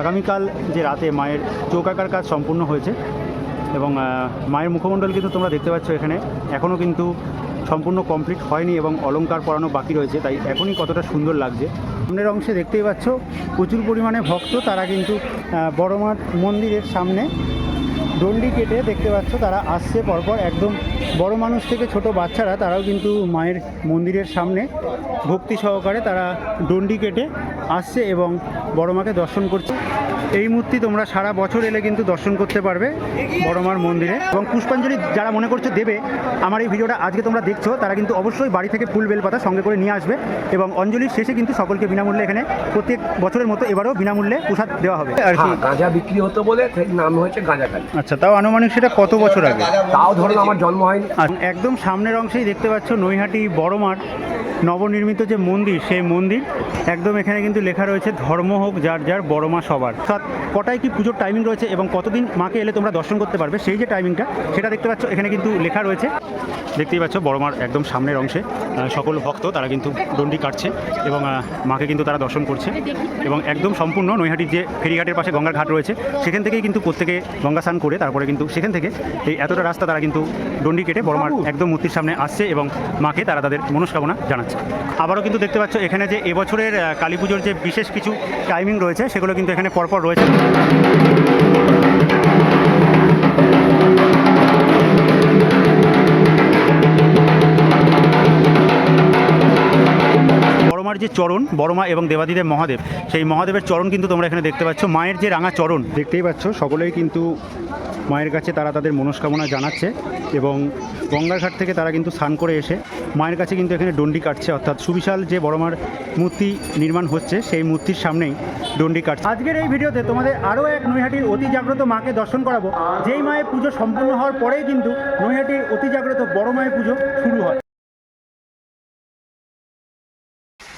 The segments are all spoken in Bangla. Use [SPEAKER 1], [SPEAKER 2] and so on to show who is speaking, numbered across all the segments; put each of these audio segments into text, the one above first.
[SPEAKER 1] আগামীকাল যে রাতে মায়ের চৌকাকার কাজ সম্পূর্ণ হয়েছে এবং মায়ের মুখমণ্ডল কিন্তু তোমরা দেখতে পাচ্ছ এখানে। এখনও কিন্তু সম্পূর্ণ কমপ্লিট হয়নি এবং অলঙ্কার পরানো বাকি রয়েছে, তাই এখনই কতটা সুন্দর লাগছে। সামনের অংশে দেখতেই পাচ্ছ, প্রচুর পরিমাণে ভক্ত, তারা কিন্তু বড়মাঠ বড় মাঠ মন্দিরের সামনে ডন্ডি কেটে দেখতে পাচ্ছ তারা আসছে পরপর। একদম বড় মানুষ থেকে ছোট বাচ্চারা তারাও কিন্তু মায়ের মন্দিরের সামনে ভক্তি সহকারে তারা ডন্ডি কেটে আসছে এবং বড় মাকে দর্শন করছে। এই মূর্তি তোমরা সারা বছর এলে কিন্তু দর্শন করতে পারবে বড় মার মন্দিরে। এবং পুষ্পাঞ্জলি যারা মনে করছ দেবে আমার এই ভিডিওটা আজকে তোমরা দেখছ তারা কিন্তু অবশ্যই বাড়ি থেকে ফুল বেলপাতা সঙ্গে করে নিয়ে আসবে এবং অঞ্জলির শেষে কিন্তু সকলকে বিনামূল্যে এখানে প্রত্যেক বছরের মতো এবারও বিনামূল্যে প্রসাদ দেওয়া হবে। আর কি?
[SPEAKER 2] হ্যাঁ, গাঁজা বিক্রি হতো বলে নাম হয়েছে গাঁজা
[SPEAKER 1] আচ্ছা তাও আনুমানিক সেটা কত বছর আগে?
[SPEAKER 2] তাও ধরুন আমার জন্ম হয়নি।
[SPEAKER 1] একদম সামনের অংশেই দেখতে পাচ্ছ নৈহাটি বড় মাঠ নবনির্মিত যে মন্দির সেই মন্দির একদম এখানে কিন্তু লেখা রয়েছে ধর্ম হোক যার যার বড় মা সবার। অর্থাৎ কটায় কি পুজোর টাইমিং রয়েছে এবং কতদিন মাকে এলে তোমরা দর্শন করতে পারবে সেই যে টাইমিংটা সেটা দেখতে পাচ্ছ এখানে কিন্তু লেখা রয়েছে। দেখতেই পাচ্ছ বড় মার একদম সামনের অংশে সকল ভক্ত তারা কিন্তু ডন্ডি কাটছে এবং মাকে কিন্তু তারা দর্শন করছে এবং একদম সম্পূর্ণ নৈহাটির যে ফেরিঘাটের পাশে গঙ্গার ঘাট রয়েছে সেখান থেকেই কিন্তু প্রত্যেকে গঙ্গা স্নান করে তারপরে কিন্তু সেখান থেকে এই এতটা রাস্তা তারা কিন্তু ডন্ডি কেটে বড় মার একদম মূর্তির সামনে আসছে এবং মাকে তারা তাদের মনস্কামনা জানাচ্ছে। আবারও কিন্তু দেখতে পাচ্ছ এখানে যে এবছরের কালী পুজোর যে বিশেষ কিছু টাইমিং রয়েছে সেগুলো কিন্তু এখানে পরপর রয়েছে। বড়মার যে চরণ বড়মা এবং দেবাদিদেব মহাদেব সেই মহাদেবের চরণ কিন্তু তোমরা এখানে দেখতে পাচ্ছ। মায়ের যে রাঙা চরণ দেখতেই পাচ্ছ সকলেই কিন্তু মায়ের কাছে তারা তাদের মনস্কামনা জানাচ্ছে এবং গঙ্গার ঘাট থেকে তারা কিন্তু স্নান করে এসে মায়ের কাছে কিন্তু এখানে ডন্ডি কাটছে। অর্থাৎ সুবিশাল যে বড়মার মূর্তি নির্মাণ হচ্ছে, সেই মূর্তির সামনেই ডন্ডি কাটছে। আজকের এই ভিডিওতে তোমাদের আরও এক নৈহাটির অতি জাগ্রত মাকে দর্শন করাবো। যেই মায়ের পুজো সম্পূর্ণ হওয়ার পরেই কিন্তু নৈহাটির অতি জাগ্রত বড় মায়ের পুজো শুরু হয়।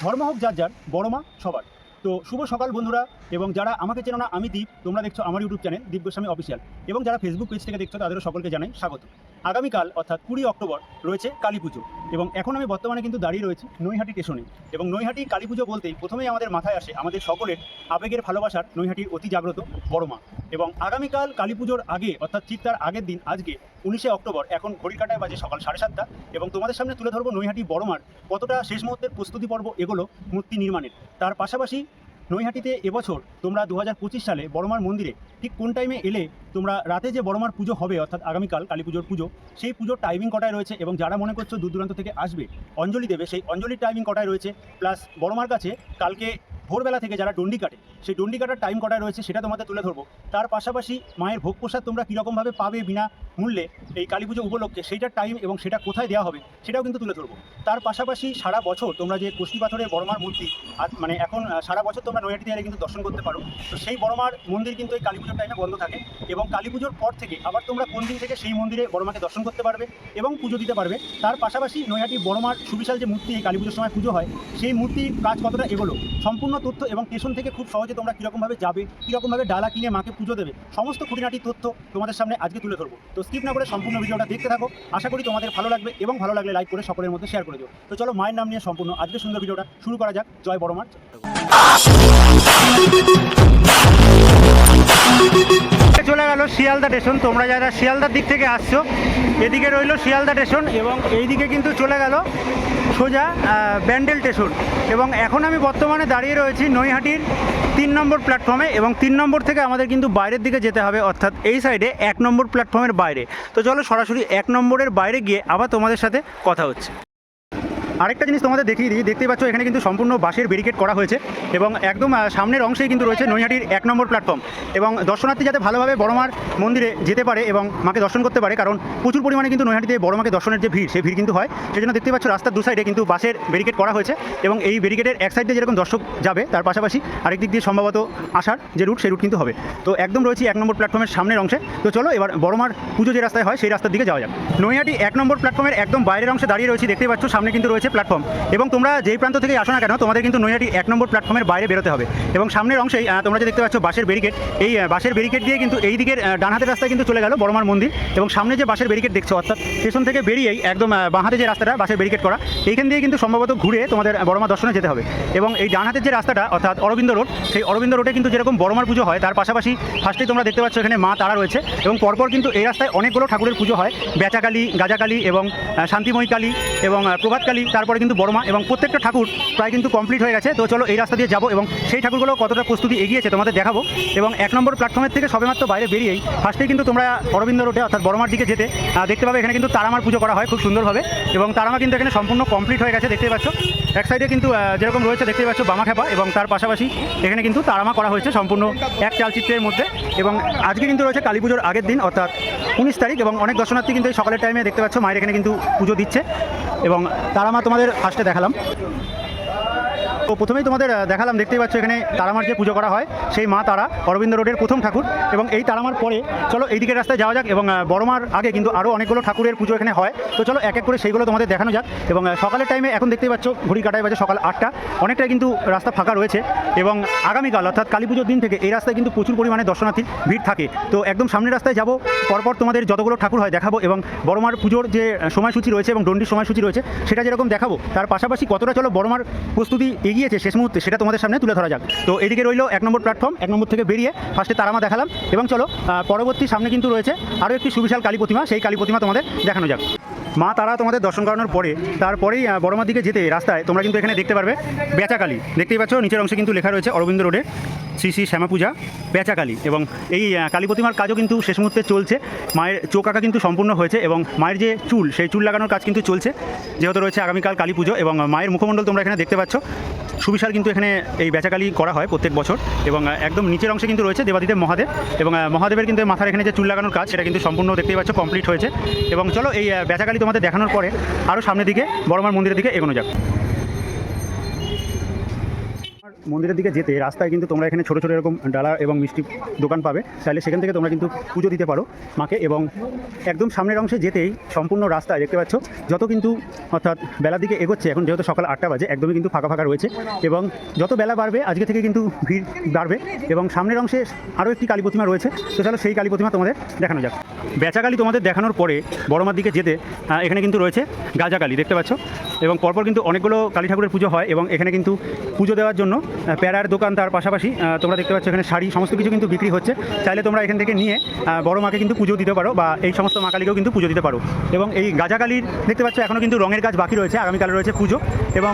[SPEAKER 1] ধর্ম হোক যার যার, বড় মা সবার। তো শুভ সকাল বন্ধুরা, এবং যারা আমাকে চেনো না, আমি দীপ। তোমরা দেখছ আমার YouTube channel Deep Goswami official এবং যারা ফেসবুক পেজ থেকে দেখছ, তাদেরও সকলকে জানাই স্বাগত। আগামীকাল, অর্থাৎ কুড়ি অক্টোবর, রয়েছে কালী পুজো। এবং এখন আমি বর্তমানে কিন্তু দাঁড়িয়ে রয়েছি নৈহাটি স্টেশনে। এবং নৈহাটি কালী পুজো বলতেই প্রথমেই আমাদের মাথায় আসে আমাদের সকলের আবেগের ভালোবাসার নৈহাটির অতি জাগ্রত বড় মা। এবং আগামীকাল কালী পুজোর আগে, অর্থাৎ ঠিক তার আগের দিন, আজকে, উনিশে অক্টোবর, এখন ঘড়ির কাটায় বাজে সকাল সাড়ে সাতটা। এবং তোমাদের সামনে তুলে ধরবো নৈহাটি বড় মার কতটা শেষ মুহূর্তের প্রস্তুতি পর্ব এগুলো মূর্তি নির্মাণের। তার পাশাপাশি নৈহাটিতে এবছর তোমরা দু হাজার পঁচিশ সালে বড়মার মন্দিরে ঠিক কোন টাইমে এলে তোমরা রাতে যে বড়মার পুজো হবে, অর্থাৎ আগামীকাল কালী পুজোর পুজো, সেই পুজোর টাইমিং কটায় রয়েছে এবং যারা মনে করছ দূর দূরান্ত থেকে আসবে, অঞ্জলি দেবে, সেই অঞ্জলির টাইমিং কটায় রয়েছে? প্লাস বড়মার কাছে কালকে ভোরবেলা থেকে যারা ডন্ডি কাটে, সেই ডন্ডি কাটার টাইম কটায় রয়েছে সেটা তোমাদের তুলে ধরবো। তার পাশাপাশি মায়ের ভোগ প্রসাদ তোমরা কীরকমভাবে পাবে বিনা মূল্যে এই কালী পুজো উপলক্ষে সেইটার টাইম এবং সেটা কোথায় দেওয়া হবে, সেটাও কিন্তু তুলে ধরবো। তার পাশাপাশি সারা বছর তোমরা যে কুষ্টি পাথরের বড়মার মূর্তি, আর মানে এখন সারা বছর তোমরা নৈহাটিতে এলে কিন্তু দর্শন করতে পারো, তো সেই বড়মার মন্দির কিন্তু এই কালী পুজোর টাইমে বন্ধ থাকে এবং কালী পুজোর পর থেকে আবার তোমরা কোন দিন থেকে সেই মন্দিরে বড়মাকে দর্শন করতে পারবে এবং পুজো দিতে পারবে। তার পাশাপাশি নৈহাটি বড়মার সুবিশাল যে মূর্তি এই কালী পুজোর সময় পুজো হয়, সেই মূর্তির কাজ কতটা এগোলো, সম্পূর্ণ তথ্য এবং স্টেশন থেকে খুব সহজে তোমরা কীরকমভাবে যাবে, কীরকমভাবে ডালা কিনে মাকে পুজো দেবে, সমস্ত খুঁটিনাটি তথ্য তোমাদের সামনে আজকে তুলে ধরবো। তো স্কিপ না করে সম্পূর্ণ ভিডিওটা দেখতে থাকো। আশা করি তোমাদের ভালো লাগবে এবং ভালো লাগলে লাইক করে সকলের মধ্যে শেয়ার করে দিও। তো চলো মায়ের নাম নিয়ে সম্পূর্ণ আজকে সুন্দর ভিডিওটা শুরু করা যাক। জয় বড় মার চলে গেল শিয়ালদা স্টেশন তোমরা যারা শিয়ালদার দিক থেকে আসছো, এদিকে রইল শিয়ালদা স্টেশন এবং এইদিকে কিন্তু চলে গেল সোজা ব্যান্ডেল স্টেশন। এবং এখন আমি বর্তমানে দাঁড়িয়ে রয়েছি নৈহাটির তিন নম্বর প্ল্যাটফর্মে এবং তিন নম্বর থেকে আমাদের কিন্তু বাইরের দিকে যেতে হবে, অর্থাৎ এই সাইডে এক নম্বর প্ল্যাটফর্মের বাইরে। তো চলো সরাসরি এক নম্বরের বাইরে গিয়ে আবার তোমাদের সাথে কথা হচ্ছে। আরেকটা জিনিস তোমাদের দেখিয়ে দিই, দেখতেই পাচ্ছ এখানে কিন্তু সম্পূর্ণ বাঁশের ব্যারিকেড করা হয়েছে এবং একদম সামনের অংশেই কিন্তু রয়েছে নৈহাটির এক নম্বর প্ল্যাটফর্ম এবং দর্শনার্থী যাতে ভালোভাবে বড়মার মন্দিরে যেতে পারে এবং মাকে দর্শন করতে পারে, কারণ প্রচুর পরিমাণে কিন্তু নৈহাটিতে বড় মাকে দর্শনের যে ভিড়, সেই ভিড় কিন্তু হয়। সেই জন্য দেখতে পাচ্ছ রাস্তার দু সাইডে কিন্তু বাসের ব্যারিকেড করা হয়েছে এবং এই ব্যারিকেডের এক সাইডে যেরকম দর্শক যাবে, তার পাশাপাশি আরেক দিক দিয়ে সম্ভবত আসার যে রুট সেই রুট কিন্তু হবে। তো একদম রয়েছে এক নম্বর প্ল্যাটফর্মের সামনের অংশে। তো চলো এবার বড়মার পুজো যে রাস্তায় হয়, সেই রাস্তার দিকে যাওয়া যাক। নৈহাটি এক নম্বর প্ল্যাটফর্মের একদম বাইরের অংশে দাঁড়িয়ে রয়েছে, দেখতেই পাচ্ছ সামনে কিন্তু রয়েছে রয়েছে প্ল্যাটফর্ম এবং তোমরা যেই প্রান্ত থেকে আসো না কেন তোমাদের কিন্তু নৈহাটি এক নম্বর প্ল্যাটফর্মের বাইরে বেরোতে হবে। এবং সামনের অংশেই তোমরা যে দেখতে পাচ্ছ বাসের ব্যারিকেড এই বাসের ব্যারিকেড দিয়ে কিন্তু এই দিকের আহ, ডান হাতের রাস্তায় কিন্তু চলে গেল বড়মার মন্দির। এবং সামনে যে বাসের ব্যারিকেড দেখছ অর্থাৎ স্টেশন থেকে বেরিয়েই একদম আহ, বাঁ হাতে যে রাস্তাটা বাসের ব্যারিকেড করা এইখান দিয়ে কিন্তু সম্ভবত ঘুরে তোমাদের বড়মা দর্শনে যেতে হবে। এবং এই ডান হাতের যে রাস্তাটা অর্থাৎ অরবিন্দ রোড সেই অরবিন্দ রোডে কিন্তু যেরকম বড়মার পুজো হয় তার পাশাপাশি ফার্স্টেই তোমরা দেখতে পাচ্ছ এখানে মা তারা রয়েছে। এবং পরপর কিন্তু এই রাস্তায় অনেকগুলো ঠাকুরের পুজো হয়। বেচাকালী গাজাকালী এবং শান্তিময়ী কালী এবং আহ, প্রভাত কালী তারপরে কিন্তু বড়মা এবং প্রত্যেকটা ঠাকুর প্রায় কিন্তু কমপ্লিট হয়ে গেছে। তো চলো এই রাস্তা দিয়ে যাব এবং সেই ঠাকুরগুলো কতটা প্রস্তুতি এগিয়েছে তোমাদের দেখাবো। এবং এক নম্বর প্ল্যাটফর্মের থেকে সবেমাত্র বাইরে বেরিয়েই ফার্স্টেই কিন্তু তোমরা অরবিন্দ রোডে অর্থাৎ বড়মার দিকে যেতে দেখতে পাবে এখানে কিন্তু তারামার পুজো করা হয়, খুব সুন্দরভাবে। এবং তারামা কিন্তু এখানে সম্পূর্ণ কমপ্লিট হয়ে গেছে দেখতে পাচ্ছ। এক সাইডে কিন্তু যেরকম রয়েছে দেখতে পাচ্ছ বামা খেপা এবং তার পাশাপাশি এখানে কিন্তু তারামা করা হয়েছে সম্পূর্ণ এক চালচিত্রের মধ্যে। এবং আজকে কিন্তু রয়েছে কালী পুজোর আগের দিন, অর্থাৎ উনিশ তারিখ এবং অনেক দর্শনার্থী কিন্তু এই সকালের টাইমে দেখতে পাচ্ছ মায়ের এখানে কিন্তু পুজো দিচ্ছে। এবং তারামা তোমাদের ফার্স্টে দেখালাম। তো প্রথমেই তোমাদের দেখালাম, দেখতেই পাচ্ছ এখানে তারামার যে পুজো করা হয়, সেই মা তারা, অরবিন্দ রোডের প্রথম ঠাকুর, এবং এই তারামার পরে, চলো এই দিকের রাস্তায় যাওয়া যাক, এবং বড়মার আগে কিন্তু আরও অনেকগুলো ঠাকুরের পুজো এখানে হয়। তো চলো এক এক করে সেইগুলো তোমাদের দেখানো যাক, এবং সকালের টাইমে এখন দেখতেই পাচ্ছ, ঘড়ি কাটায় বাজে সকাল আটটা। অনেকটাই কিন্তু রাস্তা ফাঁকা রয়েছে, এবং আগামীকাল, অর্থাৎ কালী পুজোর দিন থেকে এই রাস্তায় কিন্তু প্রচুর পরিমাণে দর্শনার্থীর ভিড় থাকে। তো একদম সামনের রাস্তায় যাব, পরপর তোমাদের যতগুলো ঠাকুর হয় দেখাবো, এবং বড়মার পুজোর যে সময়সূচি রয়েছে, এবং ডন্ডির সময়সূচি রয়েছে, সেটা যেরকম দেখাবো, তার পাশাপাশি কতটা চলো বড়মার প্রস্তুতি এগিয়েছে শেষ মুহূর্তে, সেটা তোমাদের সামনে তুলে ধরা যাক। তো এদিকে রইল এক নম্বর প্ল্যাটফর্ম এক নম্বর থেকে বেরিয়ে ফার্স্টে তারামা দেখালাম। এবং চলো পরবর্তী সামনে কিন্তু রয়েছে আরও একটি সুবিশাল কালী প্রতিমা, সেই কালী প্রতিমা তোমাদের দেখানো যাক। মা তারা তোমাদের দর্শন করানোর পরে, তারপরেই বড়মার দিকে যেতে রাস্তায় তোমরা কিন্তু এখানে দেখতে পারবে বেচাকালী। দেখতেই পাচ্ছ, নিচের অংশে কিন্তু লেখা রয়েছে অরবিন্দ রোডে, শ্রী শ্রী শ্যামা পূজা বেচাকালী। এবং এই কালী প্রতিমার কাজও কিন্তু শেষ মুহূর্তে চলছে। মায়ের চোখ আঁকা কিন্তু সম্পূর্ণ হয়েছে এবং মায়ের যে চুল, সেই চুল লাগানোর কাজ কিন্তু চলছে। যেহেতু রয়েছে আগামীকাল কালী পুজো এবং মায়ের মুখমণ্ডল তোমরা এখানে দেখতে পাচ্ছ। সুবিশাল কিন্তু এখানে এই বেচাকালি করা হয় প্রত্যেক বছর এবং একদম নিচের অংশে কিন্তু রয়েছে দেবাদিদেব মহাদেব এবং মহাদেবের কিন্তু মাথার এখানে যে চুল লাগানোর কাজ সেটা কিন্তু সম্পূর্ণ দেখতেই পাচ্ছ কমপ্লিট হয়েছে এবং চলো এই বেচাকালি তোমাদের দেখানোর পরে আরও সামনের দিকে বড়মার মন্দিরের দিকে এগোনো যাক। মন্দিরের দিকে যেতে রাস্তায় কিন্তু তোমরা এখানে ছোটো ছোটো এরকম ডালা এবং মিষ্টি দোকান পাবে। তাহলে সেখান থেকে তোমরা কিন্তু পুজো দিতে পারো মাকে এবং একদম সামনের অংশে যেতেই সম্পূর্ণ রাস্তায় দেখতে পাচ্ছ। যত কিন্তু অর্থাৎ বেলার দিকে এগোচ্ছে, এখন যেহেতু সকাল আটটা বাজে, একদমই কিন্তু ফাঁকা ফাঁকা রয়েছে এবং যত বেলা বাড়বে, আজকে থেকে কিন্তু ভিড় বাড়বে এবং সামনের অংশে আরও একটি কালী প্রতিমা রয়েছে। তো চলো সেই কালী প্রতিমা তোমাদের দেখানো যাক। বেচাকালী তোমাদের দেখানোর পরে বড়মার দিকে যেতে এখানে কিন্তু রয়েছে গাজা গাজাকালী দেখতে পাচ্ছ? এবং পরপর কিন্তু অনেকগুলো কালী ঠাকুরের পুজো হয় এবং এখানে কিন্তু পুজো দেওয়ার জন্য প্যারার দোকান তার পাশাপাশি তোমরা দেখতে পাচ্ছ এখানে শাড়ি, সমস্ত কিছু কিন্তু বিক্রি হচ্ছে। চাইলে তোমরা এখান থেকে নিয়ে বড় মাকে কিন্তু পুজো দিতে পারো বা এই সমস্ত মা কালীকেও কিন্তু পুজো দিতে পারো। এবং এই গাজাকালীর দেখতে পাচ্ছ এখনও কিন্তু রঙের কাজ বাকি রয়েছে আগামীকাল রয়েছে পুজো। এবং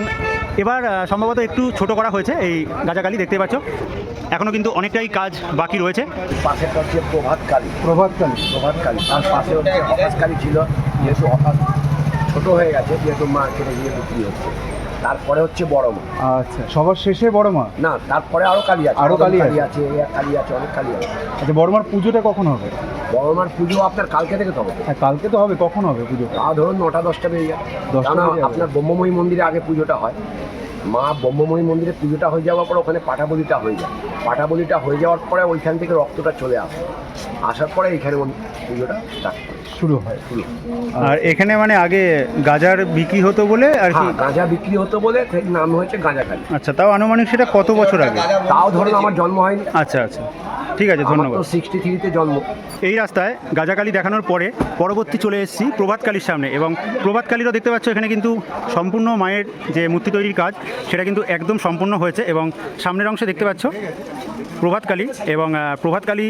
[SPEAKER 1] এবার সম্ভবত একটু ছোট করা হয়েছে এই গাজাকালী দেখতে পাচ্ছ। এখনও কিন্তু অনেকটাই কাজ বাকি রয়েছে।
[SPEAKER 2] পাশেরটা হচ্ছে প্রভাত কালী।
[SPEAKER 3] প্রভাত কালী?
[SPEAKER 2] তার পাশে হচ্ছে ছিল, যেহেতু ছোট হয়ে গেছে, যেহেতু মা কেটে গিয়ে বিক্রি হচ্ছে। তারপরে হচ্ছে বড় মা
[SPEAKER 3] আচ্ছা সবার শেষে বড় মা
[SPEAKER 2] না তারপরে আরও কালী আছে
[SPEAKER 3] আরও কালী আছে।
[SPEAKER 2] কালী আছে অনেক কালী আছে।
[SPEAKER 3] আচ্ছা বড় মার পুজোটা কখন হবে?
[SPEAKER 2] বড় মার পুজো আপনার কালকে থেকে তো হবে।
[SPEAKER 3] হ্যাঁ কালকে তো হবে কখন হবে পুজোটা
[SPEAKER 2] তা ধরুন নটা দশটা বেজে যায়
[SPEAKER 3] দশটা
[SPEAKER 2] আপনার ব্রহ্মময়ী মন্দিরে আগে পুজোটা হয়। মা ব্রহ্মময়ী মন্দিরে পুজোটা হয়ে যাওয়ার পর ওখানে পাঠাবলিটা হয়ে যায়। পাঠাবলিটা হয়ে যাওয়ার পরে ওইখান থেকে রক্তটা চলে আসে। আসার পরে মন- পুজোটা
[SPEAKER 3] শুরু হয়।
[SPEAKER 1] আর এখানে মানে আগে গাজার বিক্রি হতো বলে আর কি?
[SPEAKER 2] হ্যাঁ গাঁজা বিক্রি হতো বলে ঠিক নাম হয়েছে গাঁজা কালী
[SPEAKER 1] আচ্ছা তাও আনুমানিক সেটা কত বছর আগে?
[SPEAKER 2] তাও ধরুন আমার জন্ম হয়নি।
[SPEAKER 1] আচ্ছা আচ্ছা। ঠিক আছে ধন্যবাদ।
[SPEAKER 2] সিক্সটি থ্রিতে জন্ম।
[SPEAKER 1] এই রাস্তায় গাজাকালী দেখানোর পরে পরবর্তী চলে এসেছি প্রভাতকালীর সামনে এবং প্রভাতকালীরও দেখতে পাচ্ছ এখানে কিন্তু সম্পূর্ণ মায়ের যে মূর্তি তৈরির কাজ সেটা কিন্তু একদম সম্পূর্ণ হয়েছে এবং সামনের অংশে দেখতে পাচ্ছ প্রভাতকালী এবং প্রভাতকালী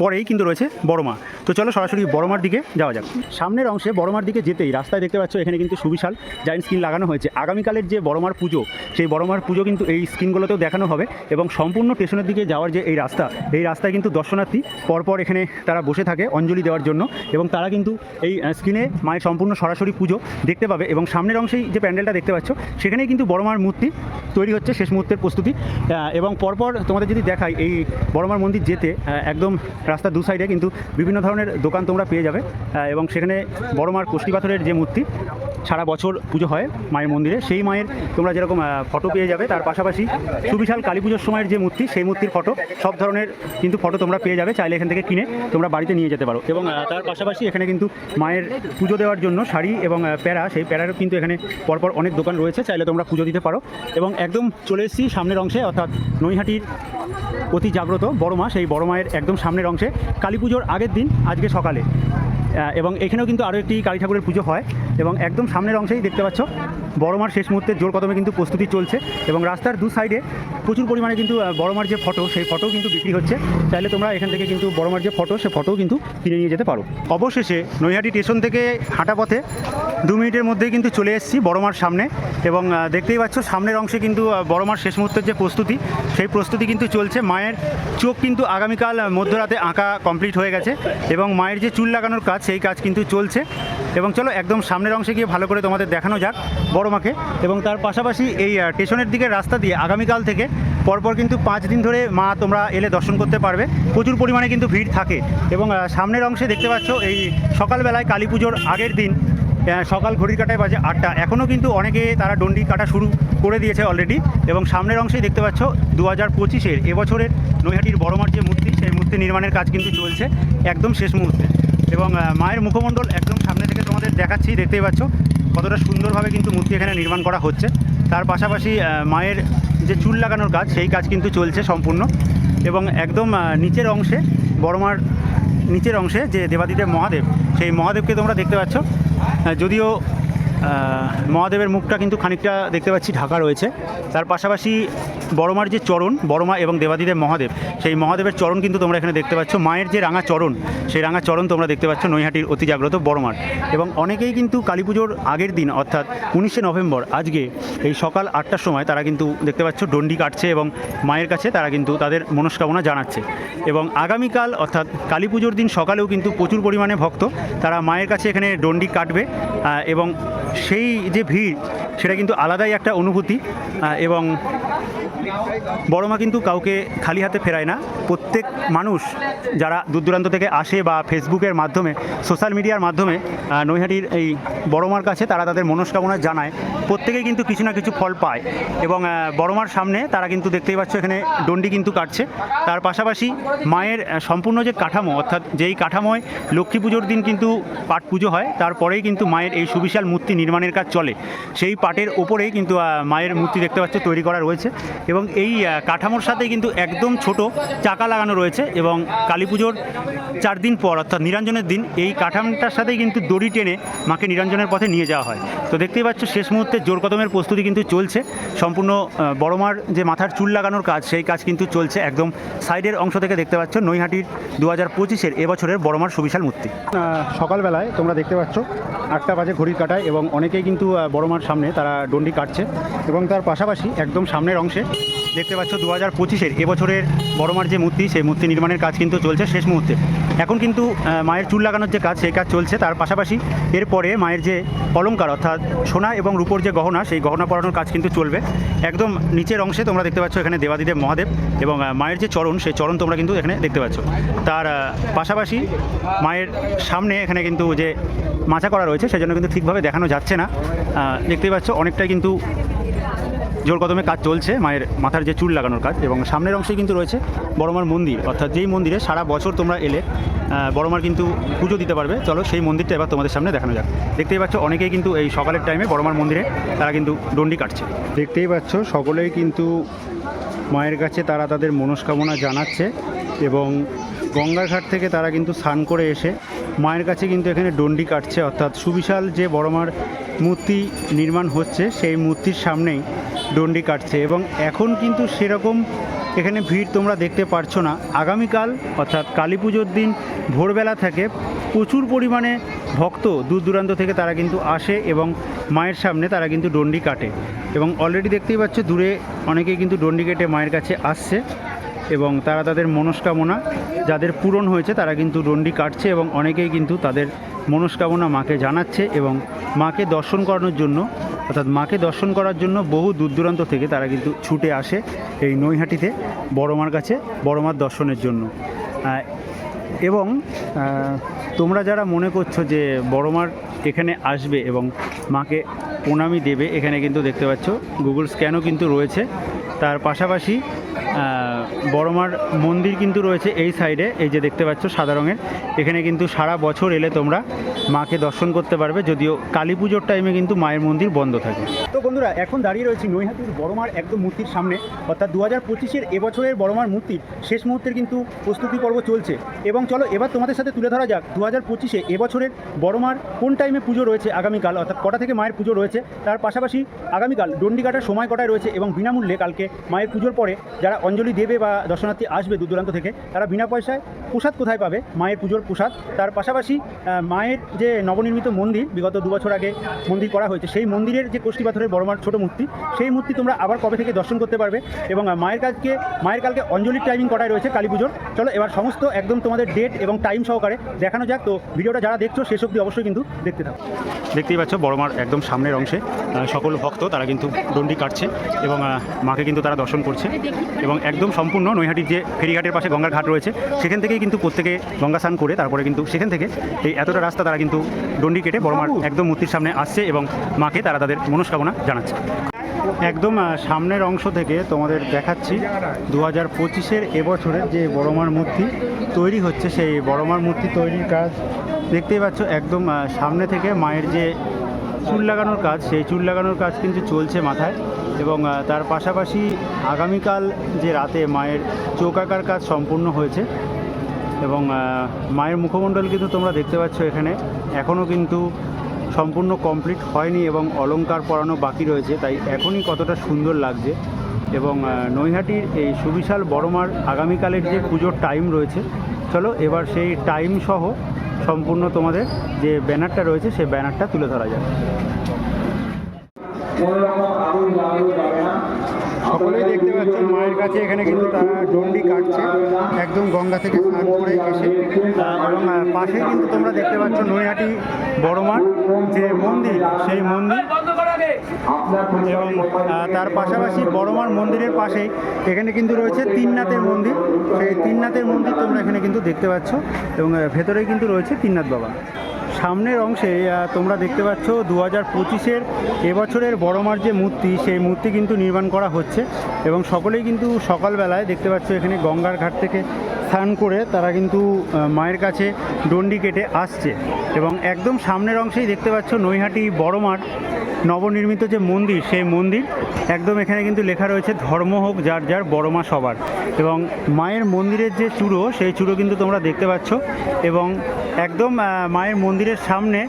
[SPEAKER 1] পরেই কিন্তু রয়েছে বড়মা। তো চলো সরাসরি বড়মার দিকে যাওয়া যাক। সামনের অংশে বড়মার দিকে যেতেই রাস্তায় দেখতে পাচ্ছ এখানে কিন্তু সুবিশাল জাইন্ট স্ক্রিন লাগানো হয়েছে। আগামীকালের যে বড়মার পুজো, সেই বড়মার পুজো কিন্তু এই স্ক্রিনগুলোতেও দেখানো হবে এবং সম্পূর্ণ স্টেশনের দিকে যাওয়ার যে এই রাস্তা, এই রাস্তায় কিন্তু দর্শনার্থী পরপর এখানে তারা বসে থাকে অঞ্জলি দেওয়ার জন্য এবং তারা কিন্তু এই স্ক্রিনে মায়ের সম্পূর্ণ সরাসরি পুজো দেখতে পাবে এবং সামনের অংশেই যে প্যান্ডেলটা দেখতে পাচ্ছ, সেখানেই কিন্তু বড়মার মূর্তি তৈরি হচ্ছে শেষ মুহূর্তের প্রস্তুতি। এবং পরপর তোমাদের যদি দেখাই এই বড়মার মন্দির যেতে একদম রাস্তার দু সাইডে কিন্তু বিভিন্ন ধরনের দোকান তোমরা পেয়ে যাবে এবং সেখানে বড় মার কষ্টি পাথরের যে মূর্তি সারা বছর পুজো হয় মায়ের মন্দিরে। সেই মায়ের তোমরা যেরকম ফটো পেয়ে যাবে, তার পাশাপাশি সুবিশাল কালী পুজোর সময়ের যে মূর্তি, সেই মূর্তির ফটো সব ধরনের কিন্তু ফটো তোমরা পেয়ে যাবে। চাইলে এখান থেকে কিনে তোমরা বাড়িতে নিয়ে যেতে পারো। এবং তার পাশাপাশি এখানে কিন্তু মায়ের পুজো দেওয়ার জন্য শাড়ি এবং প্যারা, সেই প্যারারও কিন্তু এখানে পরপর অনেক দোকান রয়েছে। চাইলে তোমরা পুজো দিতে পারো। এবং একদম চলে এসেছি সামনের অংশে, অর্থাৎ নৈহাটির অতি জাগ্রত বড় মা, সেই বড় মায়ের একদম সামনের অংশে। কালী পুজোর আগের দিন, আজকে সকালে। এবং এখানেও কিন্তু আরও একটি কালী ঠাকুরের পুজো হয়। এবং একদম সামনের অংশেই দেখতে পাচ্ছ। বড় মার শেষ মুহূর্তে জোর কদমে কিন্তু প্রস্তুতি চলছে এবং রাস্তার দু সাইডে প্রচুর পরিমাণে কিন্তু আহ, বড় মার যে ফটো সেই ফটো কিন্তু বিক্রি হচ্ছে। চাইলে তোমরা এখান থেকে কিন্তু বড় মার যে ফটো সে ফটোও কিন্তু কিনে নিয়ে যেতে পারো। অবশেষে নৈহাটি স্টেশন থেকে হাঁটা পথে দু মিনিটের মধ্যেই কিন্তু চলে এসেছি বড় মার সামনে এবং দেখতেই পাচ্ছ সামনের অংশে কিন্তু আহ, বড় মার শেষ মুহূর্তের যে প্রস্তুতি সেই প্রস্তুতি কিন্তু চলছে। মায়ের চোখ কিন্তু আগামীকাল মধ্যরাতে আঁকা কমপ্লিট হয়ে গেছে এবং মায়ের যে চুল লাগানোর কাজ সেই কাজ কিন্তু চলছে। এবং চলো একদম সামনের অংশে গিয়ে ভালো করে তোমাদের দেখানো যাক বড় মাকে। এবং তার পাশাপাশি এই স্টেশনের দিকে রাস্তা দিয়ে আগামীকাল থেকে পরপর কিন্তু পাঁচ দিন ধরে মা তোমরা এলে দর্শন করতে পারবে। প্রচুর পরিমাণে কিন্তু ভিড় থাকে। এবং সামনের অংশে দেখতে পাচ্ছ এই সকালবেলায় কালী পুজোর আগের দিন সকাল ঘড়ির কাটায় বাজে আটটা। এখনও কিন্তু অনেকে তারা ডন্ডি কাটা শুরু করে দিয়েছে অলরেডি এবং সামনের অংশেই দেখতে পাচ্ছ দু হাজার পঁচিশের এবছরের নৈহাটির বড়মার যে মূর্তি, সেই মূর্তি নির্মাণের কাজ কিন্তু চলছে একদম শেষ মুহূর্তে। এবং মায়ের মুখমণ্ডল একদম সামনে তোমাদের দেখাচ্ছি, দেখতেই পাচ্ছ কতটা সুন্দরভাবে কিন্তু মূর্তি এখানে নির্মাণ করা হচ্ছে। তার পাশাপাশি মায়ের যে চুল লাগানোর কাজ, সেই কাজ কিন্তু চলছে সম্পূর্ণ। এবং একদম নিচের অংশে, বড়মার নিচের অংশে যে দেবাদিদেব মহাদেব, সেই মহাদেবকে তোমরা দেখতে পাচ্ছ। যদিও মহাদেবের মুখটা কিন্তু খানিকটা দেখতে পাচ্ছি ঢাকা রয়েছে। তার পাশাপাশি বড়মার যে চরণ, বড়মা এবং দেবাদিদেব মহাদেব, সেই মহাদেবের চরণ কিন্তু তোমরা এখানে দেখতে পাচ্ছ। মায়ের যে রাঙা চরণ, সেই রাঙা চরণ তোমরা দেখতে পাচ্ছ নৈহাটির অতি জাগ্রত বড়মার। এবং অনেকেই কিন্তু কালী পুজোর আগের দিন, অর্থাৎ উনিশে নভেম্বর, আজকে এই সকাল আটটার সময় তারা কিন্তু দেখতে পাচ্ছ ডন্ডি কাটছে এবং মায়ের কাছে তারা কিন্তু তাদের মনস্কামনা জানাচ্ছে। এবং আগামীকাল, অর্থাৎ কালী পুজোর দিন সকালেও কিন্তু প্রচুর পরিমাণে ভক্ত, তারা মায়ের কাছে এখানে ডন্ডি কাটবে এবং সেই যে ভিড়, সেটা কিন্তু আলাদাই একটা অনুভূতি এবং বড় মা কিন্তু কাউকে খালি হাতে ফেরায় না। প্রত্যেক মানুষ যারা দূর দূরান্ত থেকে আসে বা ফেসবুকের মাধ্যমে, সোশ্যাল মিডিয়ার মাধ্যমে নৈহাটির এই বড় মার কাছে তারা তাদের মনস্কামনা জানায়। প্রত্যেকেই কিন্তু কিছু না কিছু ফল পায় এবং বড় মার সামনে তারা কিন্তু দেখতেই পাচ্ছ এখানে ডন্ডি কিন্তু কাটছে। তার পাশাপাশি মায়ের সম্পূর্ণ যে কাঠামো, অর্থাৎ যেই কাঠামোয় লক্ষ্মী পুজোর দিন কিন্তু পাট পুজো হয়, তারপরেই কিন্তু মায়ের এই সুবিশাল মূর্তি নির্মাণের কাজ চলে। সেই পাটের ওপরেই কিন্তু মায়ের মূর্তি দেখতে পাচ্ছ তৈরি করা রয়েছে এবং এই কাঠামোর সাথে কিন্তু একদম ছোট চাকা লাগানো রয়েছে এবং কালী পুজোর চার দিন পর, অর্থাৎ নিরঞ্জনের দিন, এই কাঠামোটার সাথেই কিন্তু দড়ি টেনে মাকে নিরঞ্জনের পথে নিয়ে যাওয়া হয়। তো দেখতেই পাচ্ছ, শেষ মুহূর্তে জোর কদমের প্রস্তুতি কিন্তু চলছে। সম্পূর্ণ বড়মার যে মাথার চুল লাগানোর কাজ, সেই কাজ কিন্তু চলছে একদম সাইডের অংশ থেকে দেখতে পাচ্ছ, নৈহাটির দু হাজার পঁচিশের এবছরের বড়মার সুবিশাল মূর্তি। সকালবেলায় তোমরা দেখতে পাচ্ছ, আটটা বাজে ঘড়ির কাটায় এবং অনেকেই কিন্তু বড়মার সামনে তারা ডন্ডি কাটছে এবং তার পাশাপাশি একদম সামনের অংশে দেখতে পাচ্ছ দু হাজার পঁচিশের এবছরের বড়মার যে মূর্তি সেই মূর্তি নির্মাণের কাজ কিন্তু চলছে শেষ মুহূর্তে। এখন কিন্তু মায়ের চুল লাগানোর যে কাজ সেই কাজ চলছে। তার পাশাপাশি এরপরে মায়ের যে অলঙ্কার অর্থাৎ সোনা এবং রূপোর যে গহনা সেই গহনা পরানোর কাজ কিন্তু চলবে। একদম নিচের অংশে তোমরা দেখতে পাচ্ছ এখানে দেবাদিদেব মহাদেব এবং মায়ের যে চরণ সেই চরণ তোমরা কিন্তু এখানে দেখতে পাচ্ছ। তার পাশাপাশি মায়ের সামনে এখানে কিন্তু যে মাচা করা রয়েছে সেজন্য কিন্তু ঠিকভাবে দেখানো যাচ্ছে না। আহ, দেখতেই পাচ্ছ অনেকটাই কিন্তু জোর কদমে কাজ চলছে, মায়ের মাথার যে চুল লাগানোর কাজ, এবং সামনের অংশে কিন্তু রয়েছে বড়মার মন্দির, অর্থাৎ যেই মন্দিরে সারা বছর তোমরা এলে বড়মার কিন্তু পুজো দিতে পারবে। চলো সেই মন্দিরটা এবার তোমাদের সামনে দেখানো যাক। দেখতেই পাচ্ছ, অনেকেই কিন্তু এই সকালের টাইমে বড়মার মন্দিরে তারা কিন্তু ডন্ডি কাটছে। দেখতেই পাচ্ছ, সকলেই কিন্তু মায়ের কাছে তারা তাদের মনস্কামনা জানাচ্ছে, এবং গঙ্গার ঘাট থেকে তারা কিন্তু স্নান করে এসে মায়ের কাছে কিন্তু এখানে ডন্ডি কাটছে। অর্থাৎ সুবিশাল যে বড়মার মূর্তি নির্মাণ হচ্ছে, সেই মূর্তির সামনেই ডন্ডি কাটছে এবং এখন কিন্তু সেরকম এখানে ভিড় তোমরা দেখতে পারছ না। আগামীকাল অর্থাৎ কালী পুজোর দিন ভোরবেলা থেকে প্রচুর পরিমাণে ভক্ত দূর দূরান্ত থেকে তারা কিন্তু আসে এবং মায়ের সামনে তারা কিন্তু ডন্ডি কাটে। এবং অলরেডি দেখতেই পাচ্ছ, দূরে অনেকেই কিন্তু ডন্ডি কেটে মায়ের কাছে আসছে। এবং তারা তাদের মনস্কামনা যাদের পূরণ হয়েছে, তারা কিন্তু ডন্ডি কাটছে এবং অনেকেই কিন্তু তাদের মনস্কামনা মাকে জানাচ্ছে এবং মাকে দর্শন করানোর জন্য, অর্থাৎ মাকে দর্শন করার জন্য বহু দূর দূরান্ত থেকে তারা কিন্তু ছুটে আসে এই নৈহাটিতে বড়মার কাছে, বড়মার দর্শনের জন্য। এবং তোমরা যারা মনে করছ যে বড় মার এখানে আসবে এবং মাকে প্রণামী দেবে, এখানে কিন্তু দেখতে পাচ্ছ গুগল স্ক্যানও কিন্তু রয়েছে। তার পাশাপাশি বড়মার মন্দির কিন্তু রয়েছে এই সাইডে, এই যে দেখতে পাচ্ছ সাদা রঙের। এখানে কিন্তু সারা বছর এলে তোমরা মাকে দর্শন করতে পারবে, যদিও কালী পুজোর টাইমে কিন্তু মায়ের মন্দির বন্ধ থাকে। তো বন্ধুরা, এখন দাঁড়িয়ে রয়েছি নৈহাটির বড়মার একদম মূর্তির সামনে, অর্থাৎ দু হাজার পঁচিশের এবছরের বড়মার মূর্তির শেষ মুহূর্তের কিন্তু প্রস্তুতি পর্ব চলছে। এবং চলো, এবার তোমাদের সাথে তুলে ধরা যাক দু হাজার পঁচিশে এবছরের বড়মার কোন টাইমে পুজো রয়েছে আগামীকাল, অর্থাৎ কটা থেকে মায়ের পুজো রয়েছে। তার পাশাপাশি আগামীকাল ডন্ডি কাটার সময় কটায় রয়েছে এবং বিনামূল্যে কালকে মায়ের পুজোর পরে যারা অঞ্জলি দেবে বা দর্শনার্থী আসবে দূর দূরান্ত থেকে, তারা বিনা পয়সায় প্রসাদ কোথায় পাবে? মায়ের পুজোর প্রসাদ। তার পাশাপাশি মায়ের যে নবনির্মিত মন্দির, বিগত দু বছর আগে মন্দির করা হয়েছে, সেই মন্দিরের যে কোষ্ঠী পাথরের বড়মার ছোট মূর্তি, সেই মূর্তি তোমরা আবার কবে থেকে দর্শন করতে পারবে? এবং মায়ের কাছকে মায়ের কালকে অঞ্জলির টাইমিং কটায় রয়েছে কালী পুজোর? চলো, এবার সমস্ত একদম তোমাদের ডেট এবং টাইম সহকারে দেখানো যাক। তো, ভিডিওটা যারা দেখছ, শেষ অবধি অবশ্যই কিন্তু দেখতে থাকো। দেখতেই পাচ্ছ বড়মার একদম সামনের অংশে সকল ভক্ত তারা কিন্তু ডন্ডি কাটছে এবং মাকে কিন্তু তারা দর্শন করছে এবং একদম সম্পূর্ণ নৈহাটির যে ফেরিঘাটের পাশে গঙ্গার ঘাট রয়েছে, সেখান থেকেই কিন্তু প্রত্যেকে গঙ্গা স্নান করে তারপরে কিন্তু সেখান থেকে এই এতটা রাস্তা তারা কিন্তু ডন্ডি কেটে বড়মার একদম মূর্তির সামনে আসছে এবং মাকে তারা তাদের মনস্কামনা জানাচ্ছে। একদম সামনের অংশ থেকে তোমাদের দেখাচ্ছি দু হাজার পঁচিশের এবছরের যে বড়মার মূর্তি তৈরি হচ্ছে, সেই বড়মার মূর্তি তৈরির কাজ দেখতেই পাচ্ছ, একদম সামনে থেকে মায়ের যে চুল লাগানোর কাজ, সেই চুল লাগানোর কাজ কিন্তু চলছে মাথায় এবং তার পাশাপাশি আগামীকাল যে রাতে মায়ের চৌকাকার কাজ সম্পূর্ণ হয়েছে এবং মায়ের মুখমণ্ডল কিন্তু তোমরা দেখতে পাচ্ছ এখানে। এখনও কিন্তু সম্পূর্ণ কমপ্লিট হয়নি এবং অলংকার পরানো বাকি রয়েছে, তাই এখনই কতটা সুন্দর লাগছে। এবং নৈহাটির এই সুবিশাল বড়মার আগামীকালের যে পুজোর টাইম রয়েছে, চলো এবার সেই টাইম সহ সম্পূর্ণ তোমাদের যে ব্যানারটা রয়েছে সেই ব্যানারটা তুলে ধরা যাবে সকলেই দেখতে পাচ্ছ মায়ের কাছে এখানে কিন্তু তারা ডন্ডি কাটছে একদম গঙ্গা থেকে স্নান করে এসে। এবং পাশেই কিন্তু তোমরা দেখতে পাচ্ছ নৈহাটি বড়মার যে মন্দির সেই মন্দির। এবং তার পাশাপাশি বড়মার মন্দিরের পাশেই এখানে কিন্তু রয়েছে তিননাথের মন্দির। সেই তিননাথের মন্দির তোমরা এখানে কিন্তু দেখতে পাচ্ছ এবং আহ, ভেতরে কিন্তু রয়েছে তিননাথ বাবা। সামনের অংশে তোমরা দেখতে পাচ্ছ দু হাজার পঁচিশের এবছরের বড়মার যে মূর্তি, সেই মূর্তি কিন্তু নির্মাণ করা হচ্ছে এবং সকলেই কিন্তু সকালবেলায় দেখতে পাচ্ছ এখানে গঙ্গার ঘাট থেকে স্নান করে তারা কিন্তু মায়ের কাছে ডন্ডি কেটে আসছে এবং একদম সামনের অংশেই দেখতে পাচ্ছ নৈহাটি বড়মার নবনির্মিত যে মন্দির, সেই মন্দির একদম এখানে কিন্তু লেখা রয়েছে, ধর্ম হোক যার যার, বড় মা সবার। এবং মায়ের মন্দিরের যে চূড়ো, সেই চূড়ো কিন্তু তোমরা দেখতে পাচ্ছ এবং একদম মায়ের মন্দিরের সামনে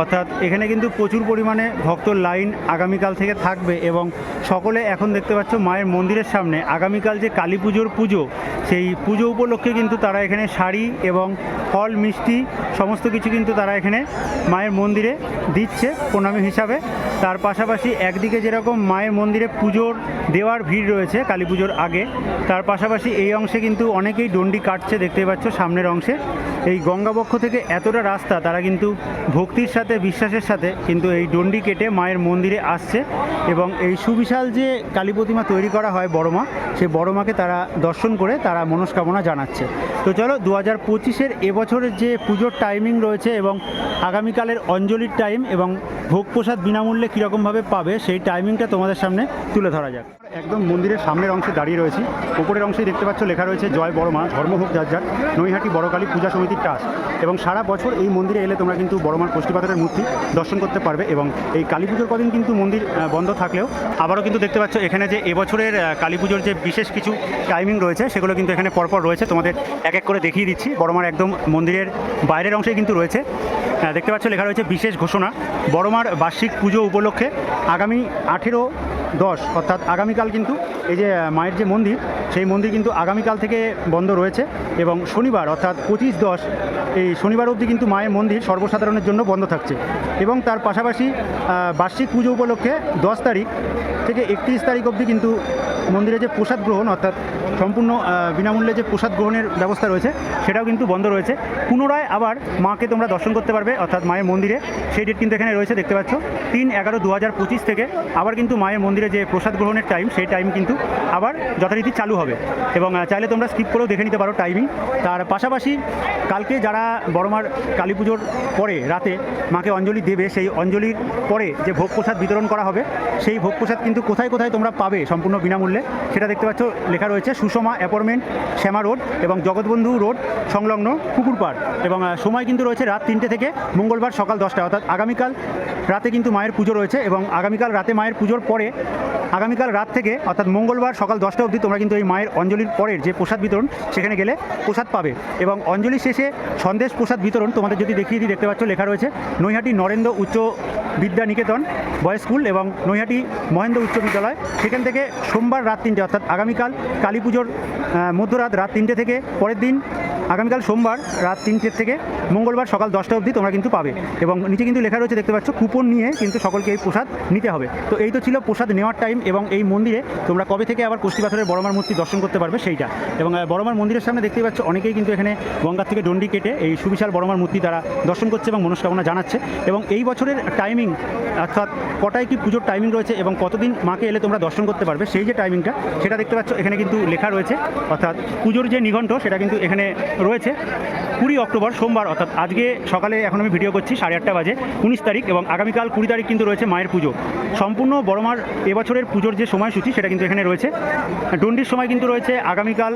[SPEAKER 1] অর্থাৎ এখানে কিন্তু প্রচুর পরিমাণে ভক্তর লাইন আগামীকাল থেকে থাকবে এবং সকলে এখন দেখতে পাচ্ছ মায়ের মন্দিরের সামনে। আগামীকাল যে কালী পুজোর পুজো, সেই পুজো উপলক্ষে কিন্তু তারা এখানে শাড়ি এবং ফল, মিষ্টি, সমস্ত কিছু কিন্তু তারা এখানে মায়ের মন্দিরে দিচ্ছে প্রণামী হিসাবে। তার পাশাপাশি একদিকে যেরকম মায়ের মন্দিরে পুজোর দেওয়ার ভিড় রয়েছে কালী পুজোর আগে, তার পাশাপাশি এই অংশে কিন্তু অনেকেই ডন্ডি কাটছে, দেখতে পাচ্ছ সামনের অংশে। এই গঙ্গাবক্ষ থেকে এতটা রাস্তা, তারা কিন্তু ভক্তির সাথে বিশ্বাসের সাথে কিন্তু এই ডন্ডি কেটে মায়ের মন্দিরে আসছে এবং এই সুবিশাল যে কালী প্রতিমা তৈরি করা হয় বড়মা, সেই বড়মাকে তারা দর্শন করে তারা মনস্কামনা জানাচ্ছে। তো চলো দু হাজার পঁচিশের এবছরের যে পুজোর টাইমিং রয়েছে এবং আগামীকালের অঞ্জলির টাইম এবং ভোগ প্রসাদ বিনামূল্যে কীরকমভাবে পাবে, সেই টাইমিংটা তোমাদের সামনে তুলে ধরা যাক। একদম মন্দিরের সামনের অংশে দাঁড়িয়ে রয়েছি। উপরের অংশে দেখতে পাচ্ছ লেখা রয়েছে, জয় বড়মা ধর্ম হোক যার যার। নৈহাটি বড়কালী পূজা সমিতির ট্রাস্ট এবং সারা বছর এই মন্দিরে এলে তোমরা কিন্তু বড়মার পুষ্টিপাথরের মূর্তি দর্শন করতে পারবে এবং এই কালী পুজোর কদিন কিন্তু মন্দির বন্ধ থাকলেও আবারও কিন্তু দেখতে পাচ্ছ এখানে যে এবছরের কালী পুজোর যে বিশেষ কিছু টাইমিং রয়েছে সেগুলো কিন্তু এখানে পরপর রয়েছে। তোমাদের এক এক করে দেখিয়ে দিচ্ছি। বড়মার একদম মন্দিরের বাইরের অংশেই কিন্তু রয়েছে। দেখতে পাচ্ছ লেখা রয়েছে বিশেষ ঘোষণা। বড়মার বার্ষিক পুজো উপলক্ষে আগামী আঠেরো দশ, অর্থাৎ আগামীকাল কিন্তু এই যে মায়ের যে মন্দির, সেই মন্দির কিন্তু আগামীকাল থেকে বন্ধ রয়েছে এবং শনিবার, অর্থাৎ পঁচিশ দশ, এই শনিবার অবধি কিন্তু মায়ের মন্দির সর্বসাধারণের জন্য বন্ধ থাকছে। এবং তার পাশাপাশি বার্ষিক পুজো উপলক্ষে দশ তারিখ থেকে একত্রিশ তারিখ অবধি কিন্তু মন্দিরে যে প্রসাদ গ্রহণ, অর্থাৎ সম্পূর্ণ বিনামূল্যে যে প্রসাদ গ্রহণের ব্যবস্থা রয়েছে, সেটাও কিন্তু বন্ধ রয়েছে। পুনরায় আবার মাকে তোমরা দর্শন করতে পারবে, অর্থাৎ মায়ের মন্দিরে। সেই ডেট কিন্তু এখানে রয়েছে, দেখতে পাচ্ছ। তিন এগারো দু হাজার পঁচিশ থেকে আবার কিন্তু মায়ের মন্দিরে যে প্রসাদ গ্রহণের টাইম সেই টাইম কিন্তু আবার যথারীতি চালু হবে। এবং চাইলে তোমরা স্কিপ করেও দেখে নিতে পারো টাইমিং তার পাশাপাশি কালকে যারা বড়মার কালী পুজোর পরে, রাতে মাকে অঞ্জলি দেবে, সেই অঞ্জলির পরে যে ভোগ প্রসাদ বিতরণ করা হবে, সেই ভোগ প্রসাদ কিন্তু কোথায় কোথায় তোমরা পাবে সম্পূর্ণ বিনামূল্যে সেটা দেখতে পাচ্ছ, লেখা রয়েছে সুষমা অ্যাপার্টমেন্ট, শ্যামা রোড এবং জগৎবন্ধু রোড সংলগ্ন পুকুরপাড় এবং সময় কিন্তু রয়েছে রাত তিনটে থেকে মঙ্গলবার সকাল দশটা অর্থাৎ আগামীকাল রাতে কিন্তু মায়ের পুজো রয়েছে এবং আগামীকাল রাতে মায়ের পুজোর পরে, আগামীকাল রাত থেকে, অর্থাৎ মঙ্গলবার সকাল দশটা অবধি তোমরা কিন্তু এই মায়ের অঞ্জলির পরের যে প্রসাদ বিতরণ, সেখানে গেলে প্রসাদ পাবে। এবং অঞ্জলি শেষে সন্দেশ প্রসাদ বিতরণ তোমাদের যদি দেখিয়ে দিই, দেখতে পাচ্ছ লেখা রয়েছে, নৈহাটি নরেন্দ্র উচ্চ বিদ্যা নিকেতন বয়েজ স্কুল এবং নৈহাটি মহেন্দ্র উচ্চ বিদ্যালয়। সেখান থেকে সোমবার রাত তিনটে, অর্থাৎ আগামীকাল কালী পুজোর মধ্যরাত রাত তিনটে থেকে পরের দিন আগামীকাল সোমবার রাত তিনটের থেকে মঙ্গলবার সকাল দশটা অবধি তোমরা কিন্তু পাবে। এবং নিচে কিন্তু লেখা রয়েছে, দেখতে পাচ্ছ, কুপন নিয়ে কিন্তু সকলকে এই প্রসাদ নিতে হবে। তো এই তো ছিল প্রসাদ নেওয়ার টাইম এবং এই মন্দিরে তোমরা কবে থেকে আবার কোষ্ঠী পাথরের বড়মার মূর্তি দর্শন করতে পারবে সেইটা। এবং বড়মার মন্দিরের সামনে দেখতে পাচ্ছ, অনেকেই কিন্তু এখানে গঙ্গার থেকে ডন্ডি কেটে এই সুবিশাল বড়মার মূর্তি তারা দর্শন করছে এবং মনস্কামনা জানাচ্ছে। এবং এই বছরের টাইমিং অর্থাৎ কটায় কি পুজোর টাইমিং রয়েছে এবং কতদিন মাকে এলে তোমরা দর্শন করতে পারবে, সেই যে টাইমিংটা সেটা দেখতে পাচ্ছ, এখানে কিন্তু লেখা রয়েছে। অর্থাৎ পুজোর যে নিঘণ্ট, সেটা কিন্তু এখানে রয়েছে কুড়ি অক্টোবর, সোমবার, অর্থাৎ আজকে সকালে এখন আমি ভিডিও করছি, সাড়ে আটটা বাজে, উনিশ তারিখ এবং আগামীকাল কুড়ি তারিখ কিন্তু রয়েছে মায়ের পুজো। সম্পূর্ণ বড়মার এবছরের পুজোর যে সময়সূচি সেটা কিন্তু এখানে রয়েছে। ডন্ডির সময় কিন্তু রয়েছে আগামীকাল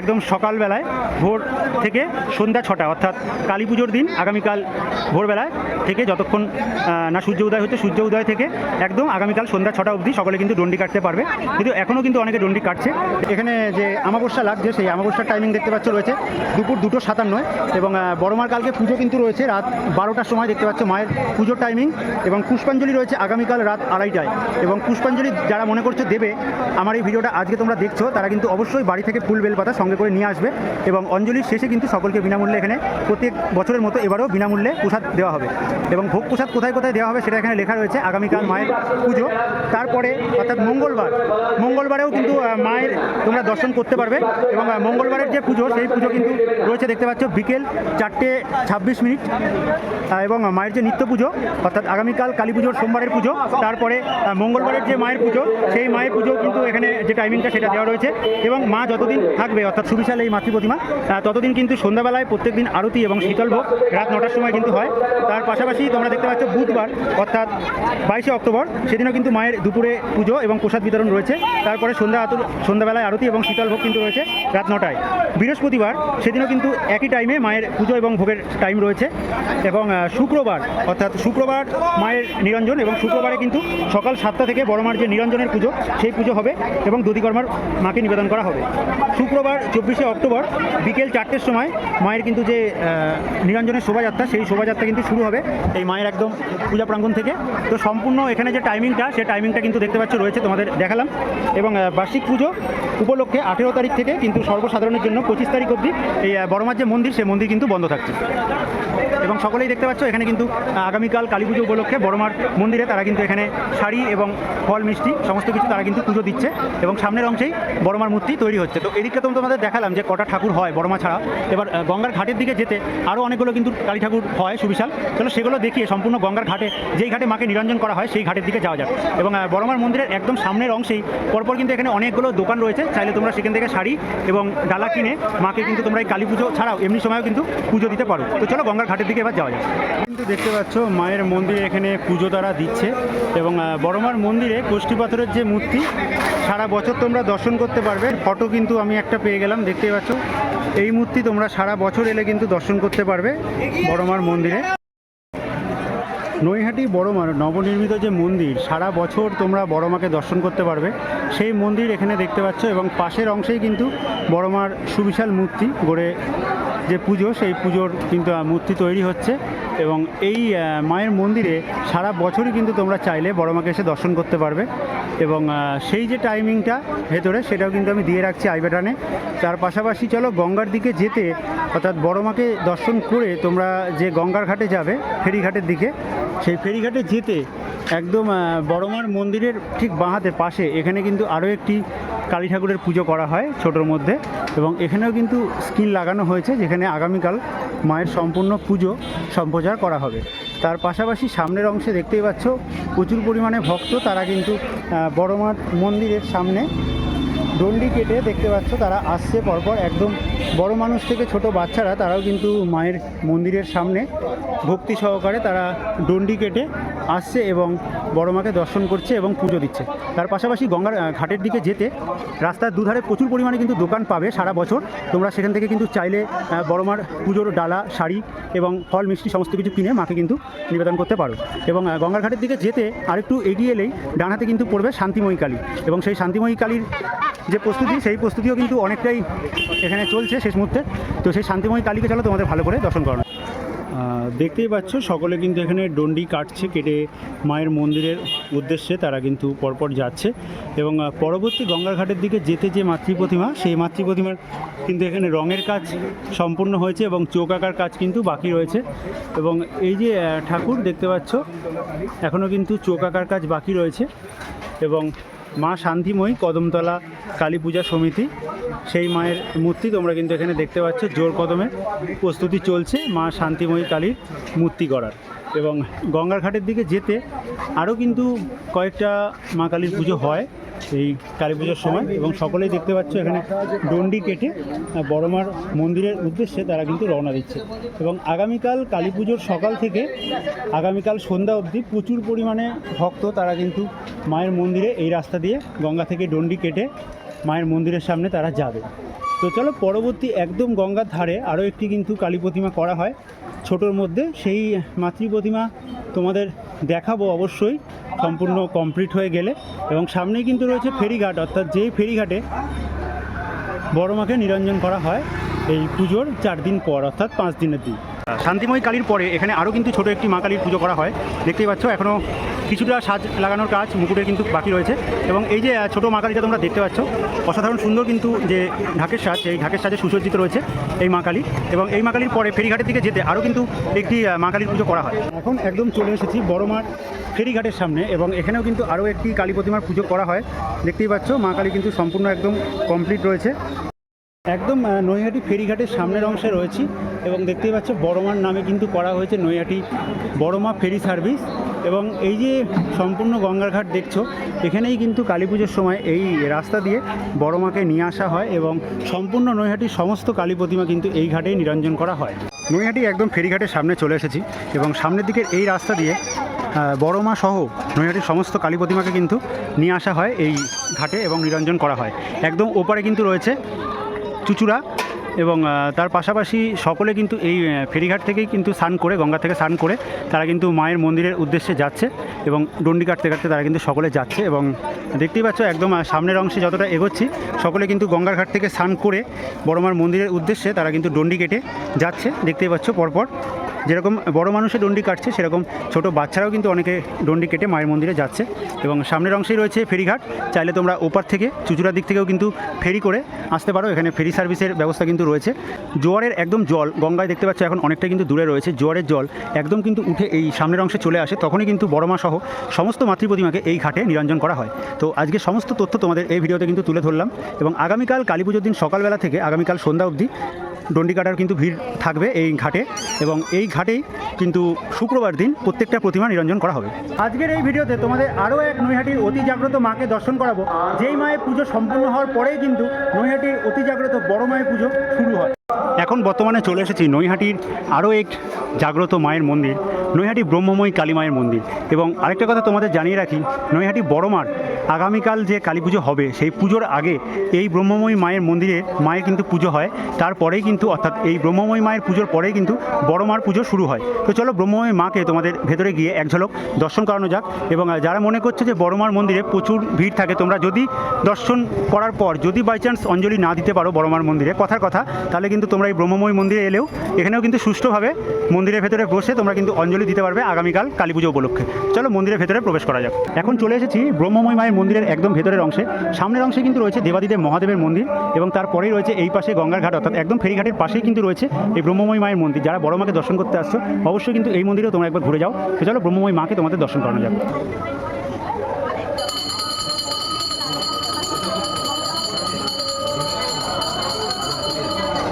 [SPEAKER 1] একদম সকালবেলায় ভোর থেকে সন্ধ্যা ছটা, অর্থাৎ কালী পুজোর দিন আগামীকাল ভোরবেলায় থেকে যতক্ষণ না সূর্য উদয় হচ্ছে, সূর্য উদয় থেকে একদম আগামীকাল সন্ধ্যা ছটা অবধি সকলে কিন্তু ডন্ডি কাটতে পারবে। কিন্তু এখনও কিন্তু অনেকে ডন্ডি কাটছে। এখানে যে আমাবস্যা লাগছে সেই আমাবস্যার টাইমিং দেখতে পাচ্ছ রয়েছে। দুপুর দুটো সাতান্নয় এবং বড়মার কালকে পুজো কিন্তু রয়েছে রাত বারোটার সময় দেখতে পাচ্ছ মায়ের পুজোর টাইমিং এবং পুষ্পাঞ্জলি রয়েছে আগামীকাল রাত আড়াইটায় এবং পুষ্পাঞ্জলি যারা মনে করছে দেবে, আমার এই ভিডিওটা আজকে তোমরা দেখছ, তারা কিন্তু অবশ্যই বাড়ি থেকে ফুল বেলপাতা সঙ্গে করে নিয়ে আসবে এবং অঞ্জলির শেষে কিন্তু সকলকে বিনামূল্যে এখানে প্রত্যেক বছরের মতো এবারও বিনামূল্যে প্রসাদ দেওয়া হবে এবং ভোগ প্রসাদ কোথায় কোথায় দেওয়া হবে সেটা এখানে লেখা রয়েছে আগামীকাল মায়ের পুজো। তারপরে অর্থাৎ মঙ্গলবার, মঙ্গলবারেও কিন্তু মায়ের তোমরা দর্শন করতে পারবে এবং মঙ্গলবারের যে পুজো সেই পুজো কিন্তু রয়েছে, দেখতে পাচ্ছ, বিকেল চারটে ছাব্বিশ মিনিট। এবং মায়ের যে নিত্য পুজো, অর্থাৎ আগামীকাল কালী পুজোর সোমবারের পুজো, তারপরে মঙ্গলবারের যে মায়ের পুজো, সেই মায়ের পুজো কিন্তু এখানে যে টাইমিংটা সেটা দেওয়া রয়েছে। এবং মা যতদিন থাকবে, অর্থাৎ সুবিশাল এই মাতৃ প্রতিমা ততদিন কিন্তু সন্ধ্যাবেলায় প্রত্যেক দিন আরতি এবং শীতল ভোগ রাত নটার সময় কিন্তু হয়। তার পাশাপাশি তোমরা দেখতে পাচ্ছ, বুধবার, অর্থাৎ বাইশে অক্টোবর, সেদিনও কিন্তু মায়ের দুপুরে পুজো এবং প্রসাদ বিতরণ রয়েছে। তারপরে সন্ধ্যা সন্ধ্যাবেলায় আরতি এবং শীতল ভোগ কিন্তু রয়েছে রাত নটায়। বৃহস্পতিবার সেদিনও কিন্তু একই টাইমে মায়ের পুজো এবং ভোগের টাইম রয়েছে এবং শুক্রবার, অর্থাৎ শুক্রবার মায়ের নিরঞ্জন এবং শুক্রবারে কিন্তু সকাল সাতটা থেকে বড় মার যে নিরঞ্জনের পুজো, সেই পুজো হবে এবং দধিকর্মার মাকে নিবেদন করা হবে। শুক্রবার, চব্বিশে অক্টোবর, বিকেল চারটের সময় মায়ের কিন্তু যে নিরঞ্জনের শোভাযাত্রা, সেই শোভাযাত্রা কিন্তু শুরু হবে এই মায়ের একদম পূজা প্রাঙ্গণ থেকে। তো সম্পূর্ণ এখানে যে টাইমিংটা সেই টাইমিংটা কিন্তু দেখতে পাচ্ছ রয়েছে তোমাদের দেখালাম এবং বার্ষিক পুজো উপলক্ষে আঠেরো তারিখ থেকে কিন্তু সর্বসাধারণের জন্য পঁচিশ তারিখ অবধি এই বড় মাছ যে মন্দির সেই মন্দির কিন্তু বন্ধ থাকছে। এবং সকলেই দেখতে পাচ্ছ, এখানে কিন্তু আগামীকাল কালী পুজো উপলক্ষে বড়মার মন্দিরে তারা কিন্তু এখানে শাড়ি এবং ফল, মিষ্টি, সমস্ত কিছু তারা কিন্তু পুজো দিচ্ছে এবং সামনের অংশেই বড়মার মূর্তি তৈরি হচ্ছে। তো এদিকে তো তোমাদের দেখালাম যে কটা ঠাকুর হয় বড়মা ছাড়া। এবার গঙ্গার ঘাটের দিকে যেতে আরও অনেকগুলো কিন্তু কালী ঠাকুর হয় সুবিশাল। চলো সেগুলো দেখিয়ে সম্পূর্ণ গঙ্গার ঘাটে, যেই ঘাটে মাকে নিরঞ্জন করা হয় সেই ঘাটের দিকে যাওয়া যাক। এবং বড়মার মন্দিরের একদম সামনের অংশেই পরপর কিন্তু এখানে অনেকগুলো দোকান রয়েছে। চাইলে তোমরা সেখান থেকে শাড়ি এবং ডালা কিনে মাকে কিন্তু তোমরা এই কালী পুজো ছাড়াও এমনি সময়ও কিন্তু পুজো দিতে পারো। তো চলো গঙ্গার ঘাটের দিকে এবার যাওয়া যাক। কিন্তু দেখতে পাচ্ছ, মায়ের মন্দিরে এখানে পুজো তারা দিচ্ছে এবং বড়মার মন্দিরে কোষ্ঠী পাথরের যে মূর্তি, সারা বছর তোমরা দর্শন করতে পারবে। ফটো কিন্তু আমি একটা পেয়ে গেলাম, দেখতে পাচ্ছ? এই মূর্তি তোমরা সারা বছর এলে কিন্তু দর্শন করতে পারবে বড়মার মন্দিরে। নৈহাটি বড়মার নবনির্মিত যে মন্দির, সারা বছর তোমরা বড়মাকে দর্শন করতে পারবে। সেই মন্দির এখানে দেখতে পাচ্ছ এবং পাশের অংশেই কিন্তু বড়মার সুবিশাল মূর্তি গড়ে যে পুজো, সেই পুজোর কিন্তু মূর্তি তৈরি হচ্ছে এবং এই মায়ের মন্দিরে সারা বছরই কিন্তু তোমরা চাইলে বড়মাকে এসে দর্শন করতে পারবে এবং সেই যে টাইমিংটা ভেতরে, সেটাও কিন্তু আমি দিয়ে রাখছি আইবেটানে তার পাশাপাশি চলো গঙ্গার দিকে যেতে, অর্থাৎ বড়মাকে দর্শন করে তোমরা যে গঙ্গার ঘাটে যাবে, ফেরিঘাটের দিকে, সেই ফেরিঘাটে যেতে একদম বড়মার মন্দিরের ঠিক বাঁ হাতে পাশে, এখানে কিন্তু আরও একটি কালী ঠাকুরের পুজো করা হয় ছোটোর মধ্যে এবং এখানেও কিন্তু স্ক্রিন লাগানো হয়েছে যেখানে আগামীকাল মায়ের সম্পূর্ণ পুজো সম্প্রচার করা হবে। তার পাশাপাশি সামনের অংশে দেখতেই পাচ্ছ প্রচুর পরিমাণে ভক্ত, তারা কিন্তু বড় মাঠ মন্দিরের সামনে ডন্ডি কেটে দেখতে পাচ্ছ, তারা আসছে পরপর। একদম বড় মানুষ থেকে ছোট বাচ্চারা, তারাও কিন্তু মায়ের মন্দিরের সামনে ভক্তি সহকারে তারা ডন্ডি কেটে আসছে এবং বড় মাকে দর্শন করছে এবং পুজো দিচ্ছে। তার পাশাপাশি গঙ্গার ঘাটের দিকে যেতে রাস্তার দুধারে প্রচুর পরিমাণে কিন্তু দোকান পাবে সারা বছর। তোমরা সেখান থেকে কিন্তু চাইলে বড় মার পুজোর ডালা, শাড়ি এবং ফল, মিষ্টি সমস্ত কিছু কিনে মাকে কিন্তু নিবেদন করতে পারো। এবং গঙ্গার ঘাটের দিকে যেতে আরেকটু এগিয়ে এলেই ডান হাতে কিন্তু পড়বে শান্তিময়ী কালী। এবং সেই শান্তিময়ী কালীর যে প্রস্তুতি, সেই প্রস্তুতিও কিন্তু অনেকটাই এখানে চলছে শেষ মুহূর্তে। তো সেই শান্তিময়ী কালীকে চলো তোমাদের ভালো করে দর্শন করানো। দেখতেই পাচ্ছ, সকলে কিন্তু এখানে ডন্ডি কাটছে, কেটে মায়ের মন্দিরের উদ্দেশ্যে তারা কিন্তু পরপর যাচ্ছে। এবং পরবর্তী গঙ্গার ঘাটের দিকে যেতে যে মাতৃ প্রতিমা, সেই মাতৃ প্রতিমার কিন্তু এখানে রঙের কাজ সম্পূর্ণ হয়েছে এবং চোখ আঁকার কাজ কিন্তু বাকি রয়েছে। এবং এই যে ঠাকুর দেখতে পাচ্ছ এখনও কিন্তু চোখ আঁকার কাজ বাকি রয়েছে। এবং মা শান্তিময়ী, কদমতলা কালী পূজা সমিতি। সেই মায়ের মূর্তি তোমরা কিন্তু এখানে দেখতে পাচ্ছ, জোর কদমে। প্রস্তুতি চলছে মা শান্তিময়ী কালীর মূর্তি করার এবং গঙ্গার ঘাটের দিকে যেতে আরও কিন্তু কয়েকটা মা কালীর পুজো হয় এই কালী পুজোর সময় এবং সকলেই দেখতে পাচ্ছ এখানে ডন্ডি কেটে বড়মার মন্দিরের উদ্দেশ্যে তারা কিন্তু রওনা দিচ্ছে। এবং আগামীকাল কালী পুজোর সকাল থেকে আগামীকাল সন্ধ্যা অবধি প্রচুর পরিমাণে ভক্ত তারা কিন্তু মায়ের মন্দিরে এই রাস্তা দিয়ে গঙ্গা থেকে ডন্ডি কেটে মায়ের মন্দিরের সামনে তারা যাবে। তো চলো পরবর্তী একদম গঙ্গার ধারে আরও একটি কিন্তু কালী প্রতিমা করা হয়। ছোটোর মধ্যে সেই মাতৃ প্রতিমা তোমাদের দেখাবো অবশ্যই, সম্পূর্ণ কমপ্লিট হয়ে গেলে। এবং সামনেই কিন্তু রয়েছে ফেরিঘাট, অর্থাৎ যেই ফেরিঘাটে বড় মাকে নিরঞ্জন করা হয়, এই পুজোর চার দিন পর, অর্থাৎ পাঁচ দিনের দিন। শান্তিময়ী কালীর পরে এখানে আরও কিন্তু ছোট একটি মা কালীর পুজো করা হয়। দেখতেই পাচ্ছ, এখনও কিছুটা সাজ লাগানোর কাজ মুকুটের কিন্তু বাকি রয়েছে এবং এই যে ছোট মা কালীটা তোমরা দেখতে পাচ্ছ, অসাধারণ সুন্দর কিন্তু যে ঢাকের সাজ, এই ঢাকের সাজে সুসজ্জিত রয়েছে এই মা কালী এবং এই মা কালীর পরে ফেরিঘাটের দিকে যেতে আরও কিন্তু একটি মা কালীর পুজো করা হয়। এখন একদম চলে এসেছি বড় মার ফেরিঘাটের সামনে এবং এখানেও কিন্তু আরও একটি কালী প্রতিমার পুজো করা হয়। দেখতেই পাচ্ছ, মা কালী কিন্তু সম্পূর্ণ একদম কমপ্লিট রয়েছে। একদম নৈহাটি ফেরিঘাটের সামনের অংশে রয়েছি এবং দেখতেই পাচ্ছ বড়মার নামে কিন্তু করা হয়েছে নৈহাটি বড়মা ফেরি সার্ভিস এবং এই যে সম্পূর্ণ গঙ্গার ঘাট দেখছ এখানেই কিন্তু কালী পুজোর সময় এই রাস্তা দিয়ে বড়মাকে নিয়ে আসা হয় এবং সম্পূর্ণ নৈহাটির সমস্ত কালী প্রতিমা কিন্তু এই ঘাটেই নিরঞ্জন করা হয়। নৈহাটি একদম ফেরিঘাটের সামনে চলে এসেছি এবং সামনের দিকের এই রাস্তা দিয়ে আহ, বড় মা সহ নৈহাটির সমস্ত কালী প্রতিমাকে কিন্তু নিয়ে আসা হয় এই ঘাটে এবং নিরঞ্জন করা হয়। একদম ওপারে কিন্তু রয়েছে চুচুড়া এবং তার পাশাপাশি সকলে কিন্তু এই ফেরিঘাট থেকেই কিন্তু স্নান করে, গঙ্গা থেকে স্নান করে, তারা কিন্তু মায়ের মন্দিরের উদ্দেশ্যে যাচ্ছে এবং ডন্ডি কাটতে কাটতে তারা কিন্তু সকলে যাচ্ছে এবং দেখতেই পাচ্ছ একদম সামনের অংশে যতটা এগোচ্ছি, সকলে কিন্তু গঙ্গার ঘাট থেকে স্নান করে বড়মার মন্দিরের উদ্দেশ্যে তারা কিন্তু ডন্ডি কেটে যাচ্ছে, দেখতেই পাচ্ছ পরপর। যেরকম বড় মানুষের ডন্ডি কাটছে, সেরকম ছোট বাচ্চারাও কিন্তু অনেকে ডন্ডি কেটে মায়ের মন্দিরে যাচ্ছে। এবং সামনের অংশেই রয়েছে ফেরিঘাট। চাইলে তোমরা ওপার থেকে, চুচুড়ার দিক থেকেও কিন্তু ফেরি করে আসতে পারো। এখানে ফেরি সার্ভিসের ব্যবস্থা কিন্তু রয়েছে। জোয়ারের একদম জল, গঙ্গায় দেখতে পাচ্ছ এখন অনেকটা কিন্তু দূরে রয়েছে। জোয়ারের জল একদম কিন্তু উঠে এই সামনের অংশে চলে আসে। তখনই কিন্তু বড় মা সহ সমস্ত মাতৃপ্রতিমাকে এই ঘাটে নিরঞ্জন করা হয়। তো আজকে সমস্ত তথ্য তোমাদের এই ভিডিওতে কিন্তু তুলে ধরলাম। এবং আগামীকাল কালী পুজোর দিন সকালবেলা থেকে, আগামীকাল সন্ধ্যা অবধি ডন্ডি কাটার কিন্তু ভিড় থাকবে এই ঘাটে এবং এই ঘাটেই কিন্তু শুক্রবার দিন প্রত্যেকটা প্রতিমা নিরঞ্জন করা হবে। আজকের এই ভিডিওতে তোমাদের আরও এক নৈহাটির অতি জাগ্রত মাকে দর্শন করাবো। যেই মায়ের পুজো সম্পূর্ণ হওয়ার পরেই কিন্তু নৈহাটির অতি জাগ্রত বড় মায়ের পুজো শুরু হয়। এখন বর্তমানে চলে এসেছি নৈহাটির আরও এক জাগ্রত মায়ের মন্দির, নৈহাটি ব্রহ্মময়ী কালী মায়ের মন্দির। এবং আরেকটা কথা তোমাদের জানিয়ে রাখি, নৈহাটি বড়মার আগামীকাল যে কালী পুজো হবে, সেই পুজোর আগে এই ব্রহ্মময়ী মায়ের মন্দিরে মায়ের কিন্তু পুজো হয়। তারপরেই কিন্তু, অর্থাৎ এই ব্রহ্মময়ী মায়ের পুজোর পরেই কিন্তু বড় মার পুজো শুরু হয়। তো চলো ব্রহ্মময়ী মাকে তোমাদের ভেতরে গিয়ে এক ঝলক দর্শন করানো যাক এবং যারা মনে করছে যে বড় মার মন্দিরে প্রচুর ভিড় থাকে, তোমরা যদি দর্শন করার পর যদি বাই চান্স অঞ্জলি না দিতে পারো বড় মার মন্দিরে, কথার কথা, তাহলে কিন্তু তোমরা এই ব্রহ্মময়ী মন্দিরে এলেও এখানেও কিন্তু সুষ্ঠুভাবে মন্দিরের ভেতরে বসে তোমরা কিন্তু অঞ্জলি দিতে পারবে আগামীকাল কালী পুজো উপলক্ষে। চলো মন্দিরের ভেতরে প্রবেশ করা যাক। এখন চলে এসেছি ব্রহ্মময় মায়ের মন্দিরের একদম ভেতরের অংশে। সামনের অংশে কিন্তু রয়েছে দেবাদিদেব মহাদেবের মন্দির এবং তারপরেই রয়েছে এই পাশে গঙ্গার ঘাট, অর্থাৎ একদম ফেরিঘাটের পাশেই কিন্তু রয়েছে এই ব্রহ্মময় মায়ের মন্দির। যারা বড় মাকে দর্শন করতে আসছো, অবশ্যই কিন্তু এই মন্দিরেও তোমরা একবার ঘুরে যাও। চলো ব্রহ্মময় মাকে তোমাদের দর্শন করানো যাবে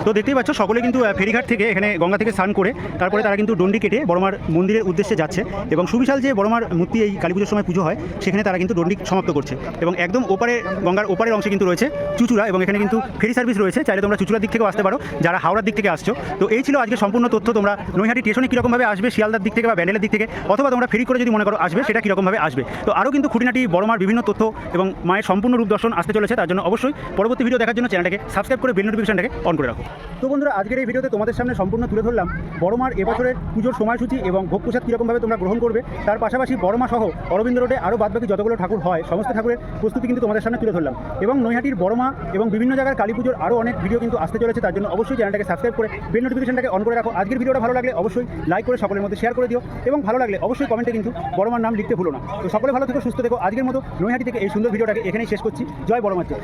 [SPEAKER 1] তো দেখতেই পাচ্ছ, সকলে কিন্তু ফেরিঘাট থেকে এখানে গঙ্গা থেকে স্নান করে তারপরে তারা কিন্তু ডন্ডি কেটে বড়মার মন্দিরের উদ্দেশ্যে যাচ্ছে এবং সুবিশাল যে বড়মার মূর্তি এই কালী পুজোর সময় পুজো হয়, সেখানে তারা কিন্তু ডন্ডি সমাপ্ত করছে এবং একদম ওপারে গঙ্গার ওপারের অংশে কিন্তু রয়েছে চুচুড়া এবং এখানে কিন্তু ফেরি সার্ভিস রয়েছে, চাইলে তোমরা চুচুড়ার দিক থেকেও আসতে পারো, যারা হাওড়ার দিক থেকে আসছো। তো এই ছিল আজকে সম্পূর্ণ তথ্য, তোমরা নৈহাটি স্টেশনে কীরকমভাবে আসবে, শিয়ালদার দিক থেকে বা ব্যান্ডেলের দিক থেকে, অথবা তোমরা ফেরি করে যদি মনে করো আসবে, সেটা কীরকমভাবে আসবে। তো আরও কিন্তু খুঁটিনাটি, বড়মার বিভিন্ন তথ্য এবং মায়ের সম্পূর্ণ রূপ দর্শন আসতে চলেছে, তার জন্য অবশ্যই পরবর্তী ভিডিও দেখার জন্য চ্যানেলটাকে সাবস্ক্রাইব করে বেল নোটিফিকেশনটাকে অন করে রাখো। তো বন্ধুরা, আজকের এই ভিডিওতে তোমাদের সামনে সম্পূর্ণ তুলে ধরলাম বড়মার এবছরের পুজোর সময়সূচি এবং ভোগ প্রসাদ কীরকমভাবে তোমরা গ্রহণ করবে। তার পাশাপাশি বড়মা সহ অরবিন্দ রোডে আরও বাদবাকি যতগুলো ঠাকুর হয়, সমস্ত ঠাকুরের প্রস্তুতি কিন্তু তোমাদের সামনে তুলে ধরলাম। এবং নৈহাটির বড়মা এবং বিভিন্ন জায়গার কালী পুজোর আরও অনেক ভিডিও কিন্তু আসতে চলেছে, তার জন্য অবশ্যই চ্যানেলটাকে সাবস্ক্রাইব করে বেল নোটিফিকেশনটাকে অন করে রাখো। আজকের ভিডিওটা ভালো লাগলে অবশ্যই লাইক করে সকলের মধ্যে শেয়ার করে দিও এবং ভালো লাগলে অবশ্যই কমেন্টে কিন্তু বড়মার নাম লিখতে ভুলো না। তো সকলে ভালো থেকো, সুস্থ থেকো। আজকের মতো নৈহাটি থেকে এই সুন্দর ভিডিওটাকে এখানেই শেষ করছি। জয় বড়মার জয়।